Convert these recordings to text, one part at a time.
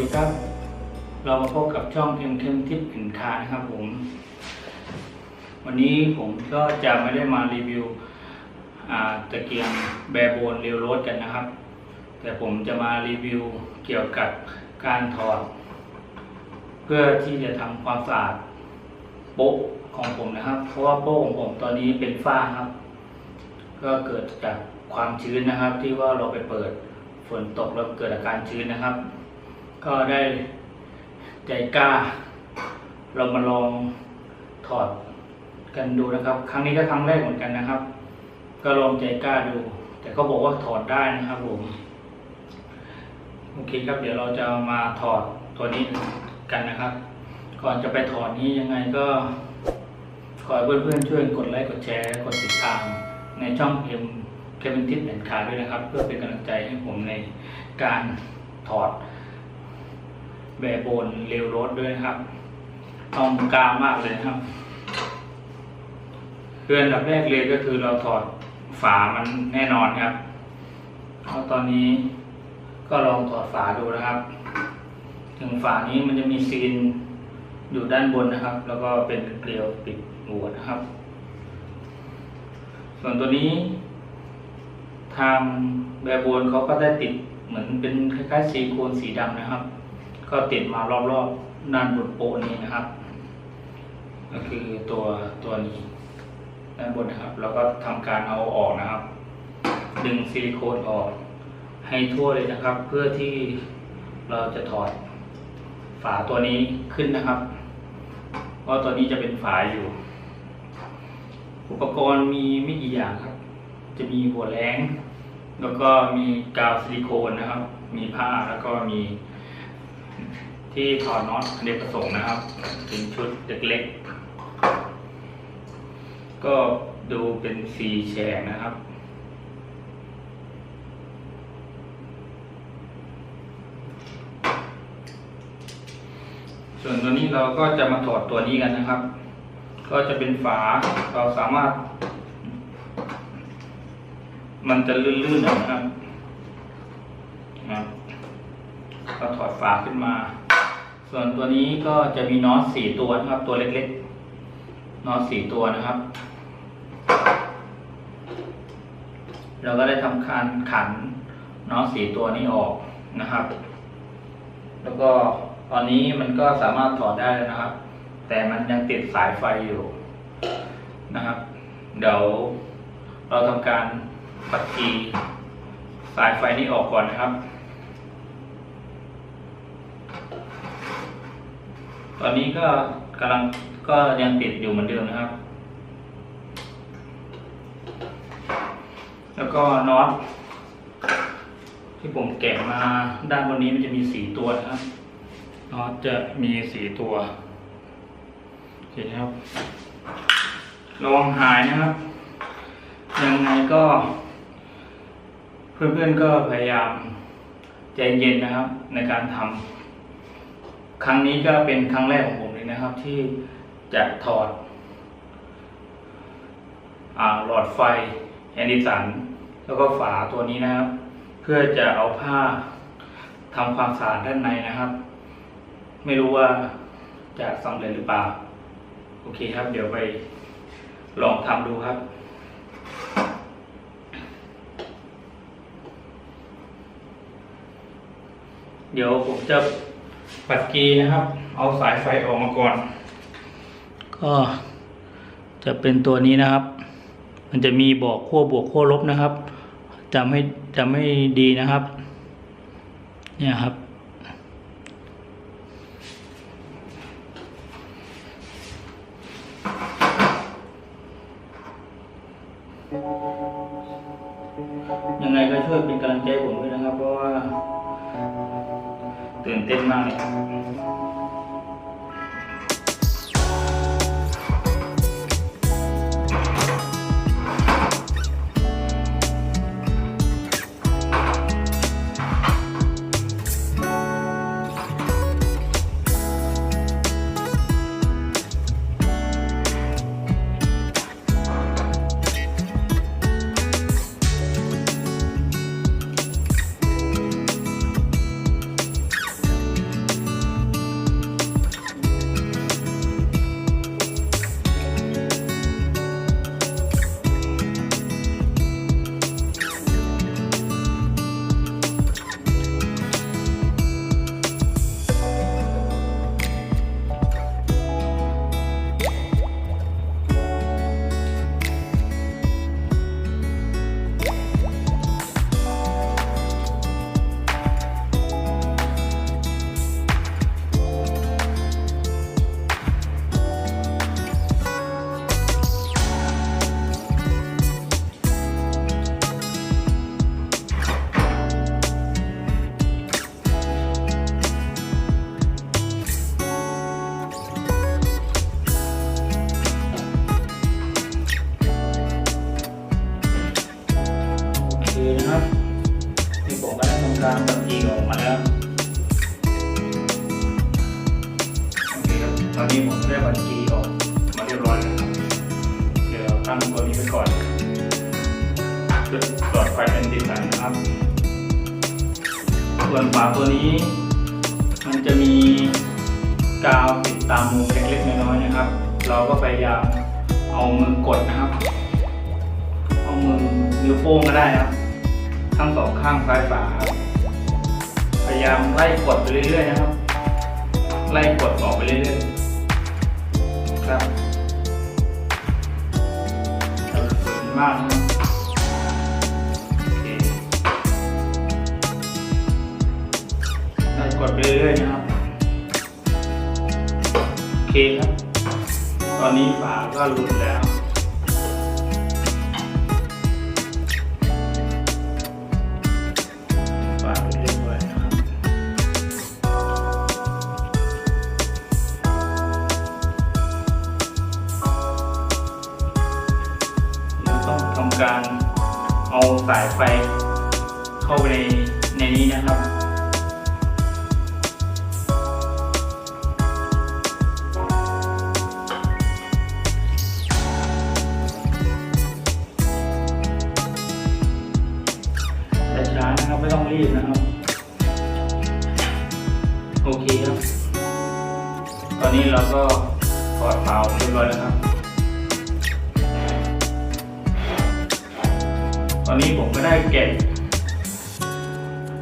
วัสดีครับ เรามาพบกับช่องเอ็มเทมทิปสินค้านะครับผม วันนี้ผมก็จะไม่ได้มารีวิวตะเกียงแบร์โบนเรียวโรสกันนะครับ แต่ผมจะมารีวิวเกี่ยวกับการถอด เพื่อที่จะทำความสะอาดโป๊ะของผมนะครับ เพราะว่าโป๊ะของผมตอนนี้เป็นฝ้าครับ ก็เกิดจากความชื้นนะครับที่ว่าเราไปเปิดฝนตกแล้วเกิดอาการชื้นนะครับ ก็ได้ใจกล้า เรามาลองถอดกันดูนะครับ ครั้งนี้ก็ครั้งแรกเหมือนกันนะครับ ก็ลองใจกล้าดู แต่ก็บอกว่าถอดได้นะครับผมโอเคครับ เดี๋ยวเราจะมาถอดตัวนี้กันนะครับ ก่อนจะไปถอดนี้ยังไงก็ขอเพื่อนๆช่วยกดไลค์กดแชร์กดติดตามในช่องเอ็มเควินทิปแอนคาด้วยนะครับ เพื่อเป็นกำลังใจให้ผมในการถอด แบบบนเร็วรถด้วยครับต้องกล้ามากเลยครับเพื่อนดับแรกเลยก็คือเราถอดฝามันแน่นอนครับเพราะตอนนี้ก็ลองถอดฝาดูนะครับ ถึงฝานี้มันจะมีซีนอยู่ด้านบนนะครับ แล้วก็เป็นเกลียวปิดหัวนะครับ ส่วนตัวนี้ ทางแบบบนเขาก็ได้ติดเหมือนเป็นคล้ายๆซีโคนสีดำนะครับ ก็ติดมารอบๆด้านบนโปนี้นะครับ ก็คือตัวตัวนี้ด้านบนนะครับ แล้วก็ทำการเอาออกนะครับ ดึงซิลิโคนออก ให้ทั่วเลยนะครับ เพื่อที่เราจะถอดฝาตัวนี้ขึ้นนะครับเพราะตัวนี้จะเป็นฝาอยู่ อุปกรณ์มีไม่กี่อย่างครับ จะมีหัวแรงแล้วก็มีกาวซิลิโคนนะครับ มีผ้าแล้วก็มี ที่ถอดน็อตอเนกประสงค์นะครับ เป็นชุดเล็กๆก็ดูเป็นสีแฉกนะครับ ส่วนตัวนี้เราก็จะมาถอดตัวนี้กันนะครับ ก็จะเป็นฝาเราสามารถ มันจะลื่นๆนะครับนะครับก็ถอดฝาขึ้นมา ส่วนตัวนี้ก็จะมีน็อตสี่ตัวนะครับ ตัวเล็กๆน็อตสี่ตัวนะครับ เราก็ได้ทำการขันน็อตสี่ตัวนี้ออกนะครับ แล้วก็ตอนนี้มันก็สามารถถอดได้แล้วนะครับ แต่มันยังติดสายไฟอยู่นะครับ เดี๋ยวเราทำการปัดกีสายไฟนี้ออกก่อนนะครับ ตอนนี้ก็กำลังก็ยังติดอยู่เหมือนเดิมนะครับ แล้วก็น็อตที่ผมแกะมาด้านบนนี้มันจะมีสีตัวนะครับน็อตจะมีสีตัวโอเคครับระวังหายนะครับ ยังไงก็ เพื่อนๆก็พยายามใจเย็นนะครับ ในการทำ ครั้งนี้ก็เป็นครั้งแรกของผมเลยนะครับ ที่จะถอดอหลอดไฟแอนดิสันแล้วก็ฝาตัวนี้นะครับ เพื่อจะเอาผ้าทำความสะอาดด้านในนะครับ ไม่รู้ว่าจะสำเร็จหรือเปล่า โอเคครับ เดี๋ยวไปลองทำดูครับเดี๋ยวผมจะ ปัดกีนะครับ เอาสายไฟออกมาก่อน ก็จะเป็นตัวนี้นะครับ มันจะมีบอกขั้วบวกขั้วลบนะครับจะไม่จะไม่ดีนะครับ เนี่ยครับ กาวติดตามมุมเล็กๆน้อยๆนะครับ เราก็พยายามเอามือกดนะครับ เอามือนิ้วโป้งก็ได้ครับ ทั้งสองข้างซ้ายฝาพยายามไล่กดไปเรื่อยๆนะครับ ไล่กดออกไปเรื่อยๆครับฝืนมากนะครับไล่กดไปเรื่อยๆนะครับ เคครับ ตอนนี้ฝาก็หลุดแล้ว ฝาเรียบร้อยนะครับ เราต้องทำการเอาสายไฟเข้าไปในในนี้นะครับ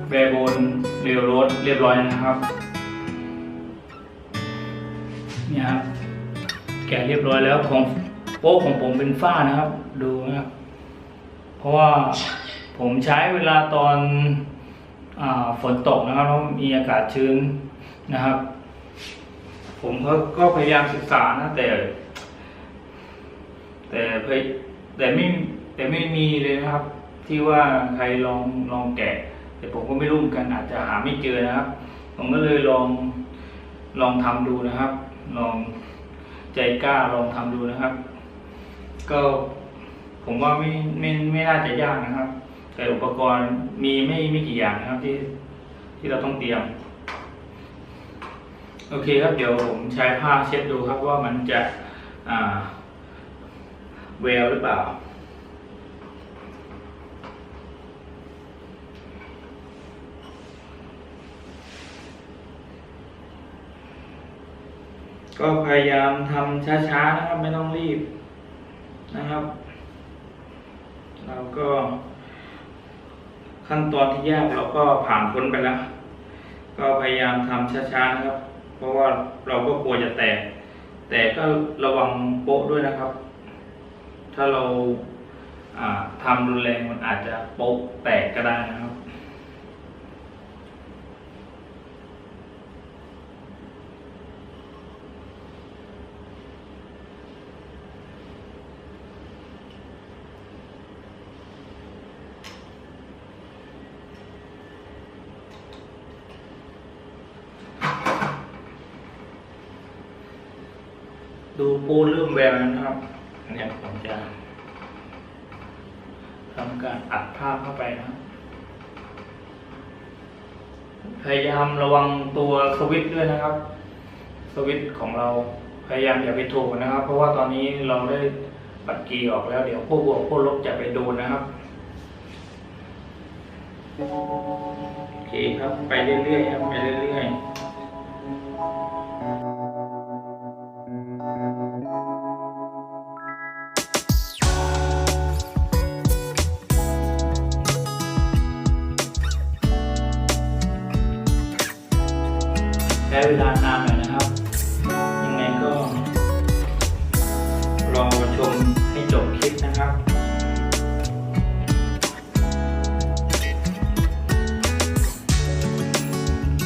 แบร์โบนเรียวรสเรียบร้อยนะครับเนี่ยครับแกะเรียบร้อยแล้วของโป๊ะของผมเป็นฝ้านะครับ ดูนะครับ เพราะว่าผมใช้เวลาตอนอฝนตกนะครับแล้วมีอากาศชื้นนะครับ ผมก็พยายามศึกษานะแต่ แต่แต่ไม่แต่ไม่มีเลยนะครับ ที่ว่าใครลองลองแกะ แต่ผมก็ไม่รู้เหมือนกันอาจจะหาไม่เจอนะครับ ผมก็เลยลองลองทำดูนะครับ ลองใจกล้าลองทำดูนะครับ ก็ผมว่าไม่ไม่ไม่น่าจะยากนะครับ แต่อุปกรณ์มีไม่ไม่กี่อย่างนะครับที่ที่เราต้องเตรียม โอเคครับเดี๋ยวผมใช้ผ้าเช็ดดูครับว่ามันจะอ่าเวลหรือเปล่า ก็พยายามทำช้าๆนะครับ ไม่ต้องรีบนะครับ เราก็ขั้นตอนที่ยากเราก็ผ่านพ้นไปแล้ว ก็พยายามทำช้าๆนะครับ เพราะว่าเราก็กลัวจะแตก แต่ก็ระวังโป๊ะด้วยนะครับ ถ้าเราทำรุนแรงมันอาจจะโป๊ะแตกก็ได้นะครับ ดูปูเริ่มแววแล้วนะครับเนี่ยผมจะทำการอัดภาพเข้าไปนะครับ พยายามระวังตัว สวิตช์ด้วยนะครับ สวิตของเราพยายามอย่าไปถูกนะครับ เพราะว่าตอนนี้เราได้ปัดกีออกแล้วเดี๋ยวพวกบวกพวกลบจะไปโดนนะครับโอเคครับไปเรื่อยๆครับไปเรื่อยๆ ช้เวลานานหน่อยนะครับ ยังไงก็ รอชมให้จบคลิปนะครับ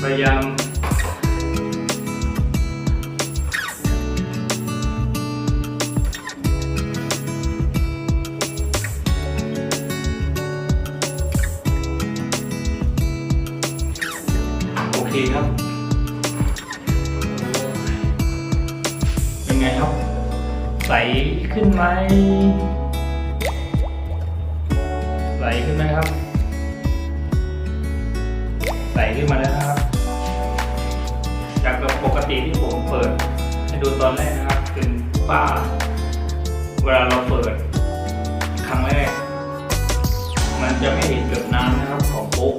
พยายาม ขึ้นไหมใสขึ้นไหมครับใสขึ้นมาแล้วนะครับ จากปกติที่ผมเปิดให้ดูตอนแรกนะครับเป็นฝ้าเวลาเราเปิด ครั้งแรก มันจะไม่เห็นหยดน้ำนะครับ ของโป๊ก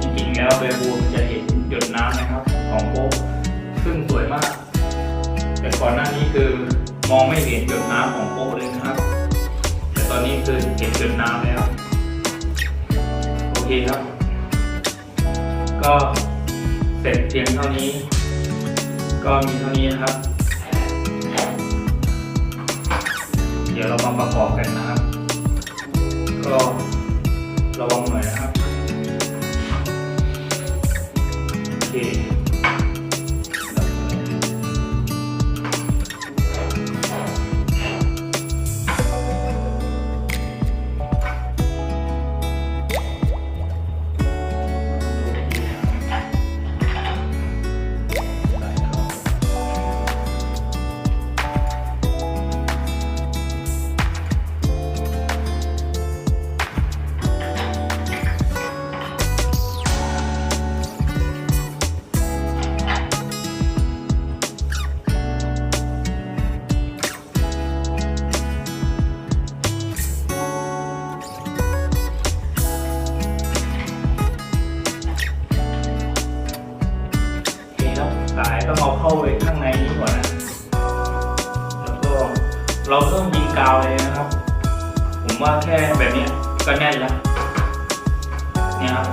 จริงๆแล้วเบบูมันจะเห็นหยดน้ำนะครับ ของโป๊กซึ่งสวยมาก แต่ก่อนหน้านี้คือ มองไม่เห็นหยดน้ำของโป๊เลยนะครับ แต่ตอนนี้คือเห็นหยดน้ำแล้ว โอเคครับ ก็เสร็จเพียงเท่านี้ ก็มีเท่านี้นะครับ เดี๋ยวเรามาประกอบกันนะครับ ก็ระวังหน่อยนะครับ แค่แบบนี้ก็แน่นแล้วเนี่ยครับ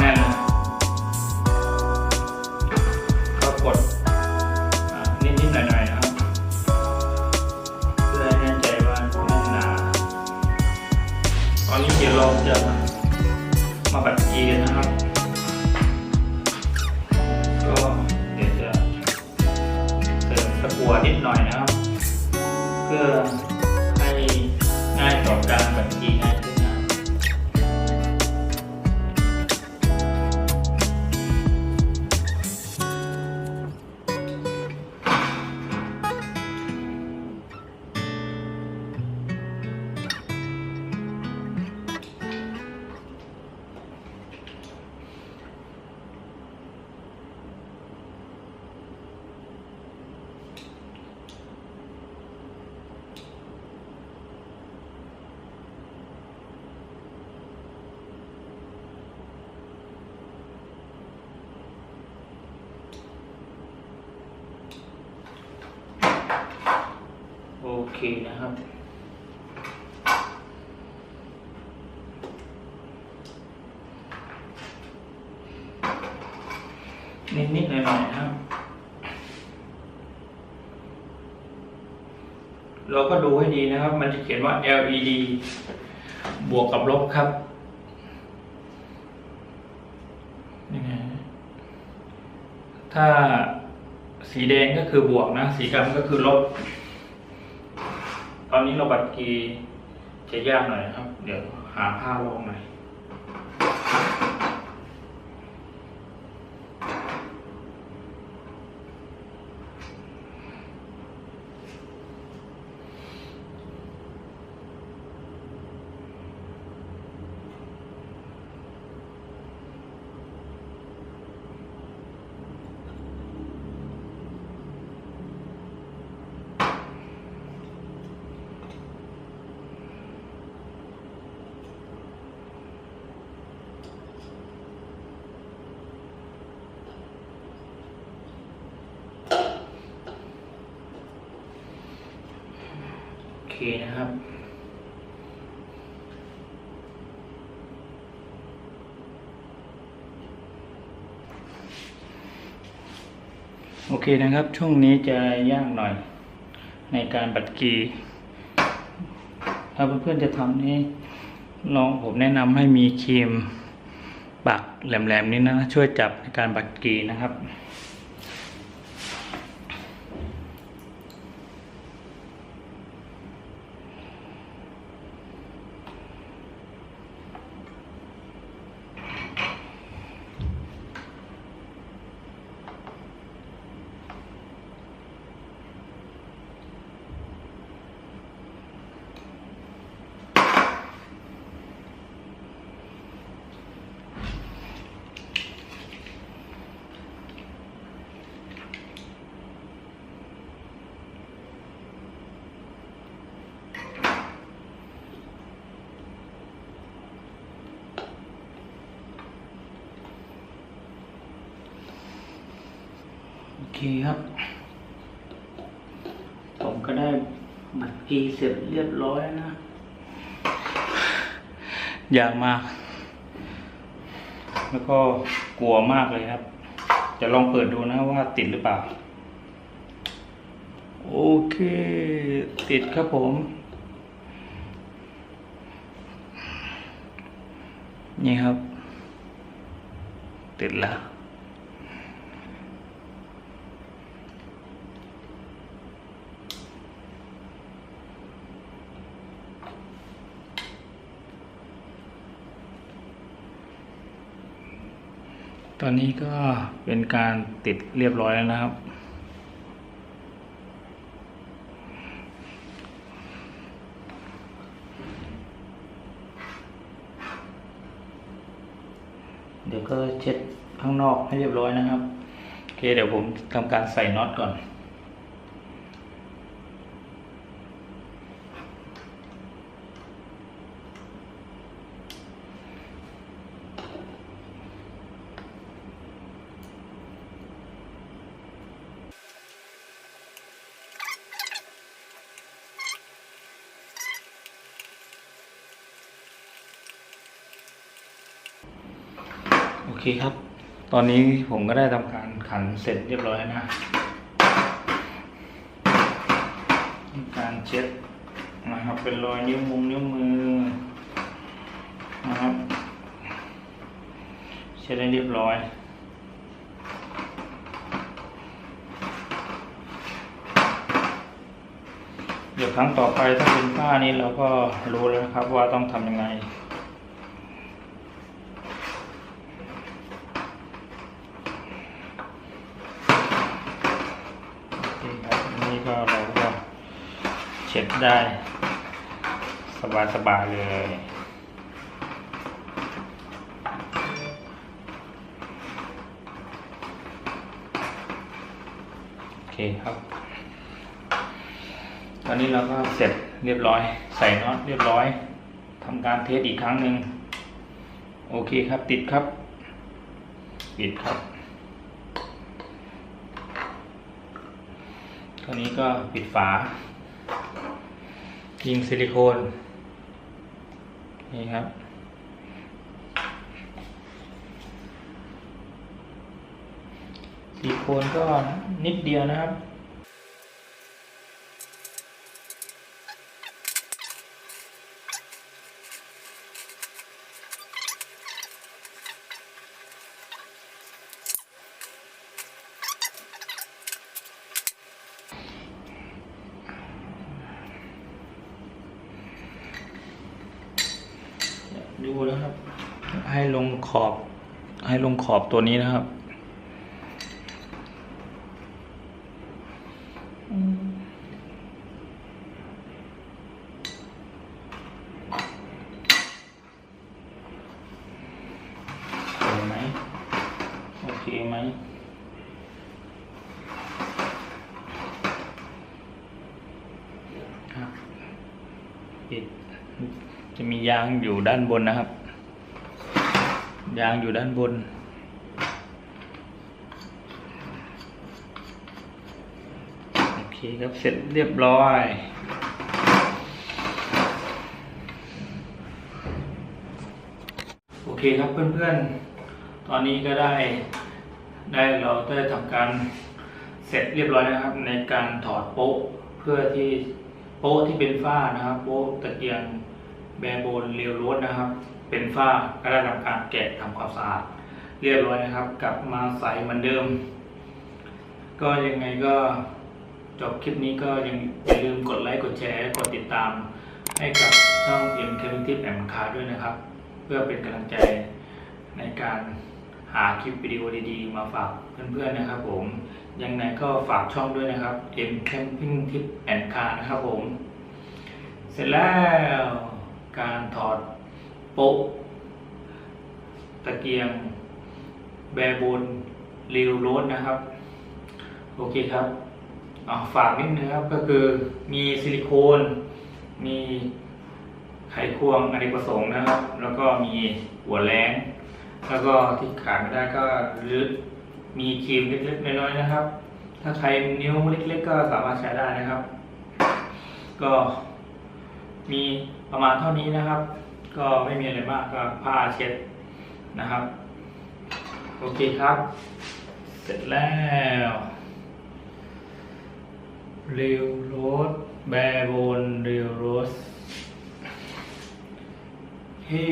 แน่นแล้วก็กดอ่านิดๆหน่อยๆนะครับเพื่อให้แน่ใจว่าแน่นหนาตอนนี้เดี๋ยวเราจะมาบัดกีกันนะครับก็เดี๋ยวจะเสริมตะกัวนิดหน่อยนะครับ เพื่อ เคนะครับ นิดๆหน่อยๆนะครับ เราก็ดูให้ดีนะครับ มันจะเขียนว่า LED บวกกับลบครับนี่ไงถ้าสีแดงก็คือบวกนะ สีดำก็คือลบ อนนี้เราบัตรกีจะยากหน่อยครับ เดี๋ยวหาผ้าลองหน่อย นะครับ โอเคนะครับ ช่วงนี้จะยากหน่อย ในการบัดกีถ้าเพื่อนๆจะทำนี่ลองผมแนะนำให้มีครีมปักแหลมๆนี้นะ ช่วยจับในการบัดกีนะครับ เคครับ ผมก็ได้บัตรกีเสร็จเรียบร้อยนะ อยากมาก แล้วก็กลัวมากเลยครับ จะลองเปิดดูนะว่าติดหรือเปล่า โอเค ติดครับผม นี่ครับ ติดแล้ว ตอนนี้ก็เป็นการติดเรียบร้อยแล้วนะครับ เดี๋ยวก็เช็ดข้างนอกให้เรียบร้อยนะครับ โอเคเดี๋ยวผมทำการใส่น็อตก่อน เคครับ ตอนนี้ผมก็ได้ทำการขันเสร็จเรียบร้อยนะการเช็ดนะครับ เป็นรอยนิ้วมุงนิ้วมือนะครับเช็ดได้เรียบร้อยเดี๋ยวครั้งต่อไปถ้าเป็นผ้านี้เราก็รู้แล้วครับว่าต้องทำยังไง โอเคครับอั นี่ก็เราก็เช็ดได้ สบายสบายๆเลยโอเคครับ ตอนนี้เราก็เสร็จเรียบร้อย ใส่น็อตเรียบร้อยทำการเทสอีกครั้งหนึ่งโอเคครับติดครับ ปิดครับ คราวนี้ก็ปิดฝา ยิงซิลิโคน นี่ครับ ซิลิโคนก็นิดเดียวนะครับ ดูนะครับ ให้ลงขอบ ให้ลงข อบตัวนี้นะครับอืมสวยไหมโอเคไหมปิดจะมียางอยู่ด้านบนนะครับ ยางอยู่ด้านบน โอ เคครับเสร็จเรียบร้อยโอเคครับเพื่อนๆ ตอนนี้ก็ได้ได้เราได้ทำการเสร็จเรียบร้อยนะครับ ในการถอดโป๊ะเพื่อที่โป๊ะที่เป็นฝ้านะครับ โป๊ะตะเกียงแบร์โบนเรียวรถนะครับ เป็นฝ้าก็ได้ทำการแกะทำความสะอาดเรียบร้อยนะครับ กลับมาใสเหมือนเดิม ก็ยังไงก็ จบคลิปนี้ก็ยังอย่าลืมกดไลค์กดแชร์กดติดตาม ให้กับช่องเอ็มเคมิทิปแอมคาด้วยนะครับ เพื่อเป็นกำลังใจในการหาคลิปวิดีโอดีๆ มาฝากเพื่อนๆนะครับผม ยังไงก็ฝากช่องด้วยนะครับ M Camping Tip and Car นะครับผม เสร็จแล้วการถอดโป๊ะตะเกียง แบรบนริวโรดนะครับ โอเคครับ ฝากนิดนึงครับก็คือมีซิลิโคน มีไขควงอเนกประสงค์นะครับ แล้วก็มีหัวแรงแล้วก็ที่ขาดไม่ได้ก็หรือมีครีมเล็กๆน้อยๆนะครับ ถ้าใครนิ้วเล็กๆก็สามารถใช้ได้นะครับ ก็มีประมาณเท่านี้นะครับ ก็ไม่มีอะไรมากก็ผ้าเช็ดนะครับ โอเคครับ เสร็จแล้ว เรียวโรสแบร์โบนเรียวโรสเฮ้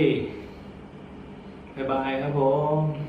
บ๊ายบายครับผม